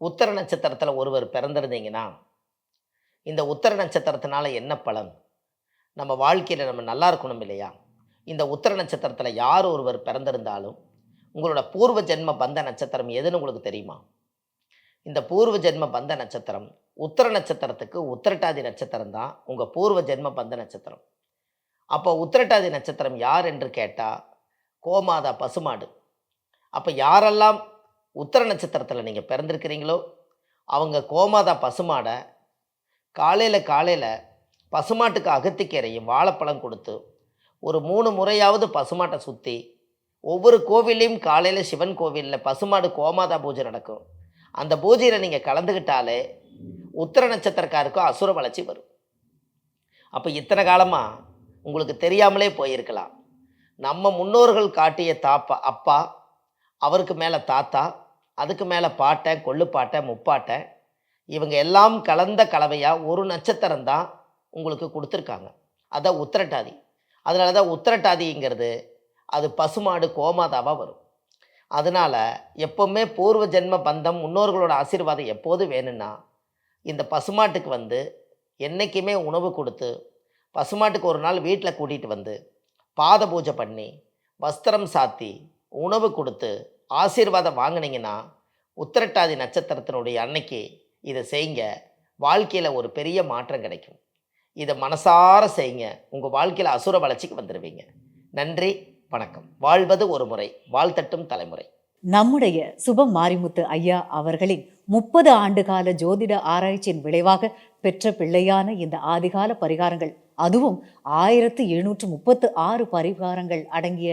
உத்தர நட்சத்திரத்தில் ஒருவர் பிறந்திருந்தீங்கன்னா இந்த உத்தர நட்சத்திரத்தினால என்ன பலன்? நம்ம வாழ்க்கையில் நம்ம நல்லா இருக்கணும் இல்லையா? இந்த உத்தர நட்சத்திரத்தில் யார் ஒருவர் பிறந்திருந்தாலும் உங்களோட பூர்வ ஜென்ம பந்த நட்சத்திரம் எதுன்னு உங்களுக்கு தெரியுமா? இந்த பூர்வ ஜென்ம பந்த நட்சத்திரம் உத்தர நட்சத்திரத்துக்கு உத்திரட்டாதி நட்சத்திரம் தான் உங்கள் பூர்வ ஜென்ம பந்த நட்சத்திரம். அப்போ உத்திரட்டாதி நட்சத்திரம் யார் என்று கேட்டால் கோமாதா பசுமாடு. அப்போ யாரெல்லாம் உத்தர நட்சத்திரத்தில் நீங்கள் பிறந்திருக்கிறீங்களோ அவங்க கோமாதா பசுமாடை காலையில் காலையில் பசுமாட்டுக்கு அகத்திக்கீரையும் வாழைப்பழம் கொடுத்து ஒரு மூணு முறையாவது பசுமாட்டை சுற்றி ஒவ்வொரு கோவில்லையும் காலையில் சிவன் கோவிலில் பசுமாடு கோமாதா பூஜை நடக்கும். அந்த பூஜையில் நீங்கள் கலந்துக்கிட்டாலே உத்தர நட்சத்திரக்காருக்கும் அசுர வளர்ச்சி வரும். அப்போ இத்தனை காலமாக உங்களுக்கு தெரியாமலே போயிருக்கலாம். நம்ம முன்னோர்கள் காட்டிய தாப்பா அப்பா அவருக்கு மேலே தாத்தா அதுக்கு மேலே பாட்டை கொள்ளுப்பாட்டை முப்பாட்டை இவங்க எல்லாம் கலந்த கலவையாக ஒரு நட்சத்திரம் தான் உங்களுக்கு கொடுத்துருக்காங்க. அதான் உத்திரட்டாதி. அதனால தான் உத்திரட்டாதிங்கிறது அது பசுமாடு கோமாதாவாக வரும். அதனால் எப்போவுமே பூர்வ ஜென்ம பந்தம் முன்னோர்களோட ஆசீர்வாதம் எப்போது வேணும்னா இந்த பசுமாட்டுக்கு வந்து என்றைக்குமே உணவு கொடுத்து பசுமாட்டுக்கு ஒரு நாள் வீட்டில் கூட்டிகிட்டு வந்து பாத பூஜை பண்ணி வஸ்திரம் சாத்தி உணவு கொடுத்து ஆசீர்வாதம் வாங்கினீங்கன்னா உத்திரட்டாதி நட்சத்திரத்தினுடைய அன்னைக்கு இதை செய்யுங்க. வாழ்க்கையில் ஒரு பெரிய மாற்றம் கிடைக்கும். இதை மனசார செய்யுங்க. உங்கள் வாழ்க்கையில் அசுர வளர்ச்சிக்கு வந்துடுவீங்க நன்றி வணக்கம். வாழ்வது ஒரு முறை வாழ்த்தட்டும் தலைமுறை. நம்முடைய சுபம் மாரிமுத்து ஐயா அவர்களின் முப்பது ஆண்டுகால ஜோதிட ஆராய்ச்சியின் விளைவாக பெற்ற பிள்ளையான இந்த ஆதிகால பரிகாரங்கள் அதுவும் ஆயிரத்து எழுநூற்று முப்பத்து ஆறு பரிகாரங்கள் அடங்கிய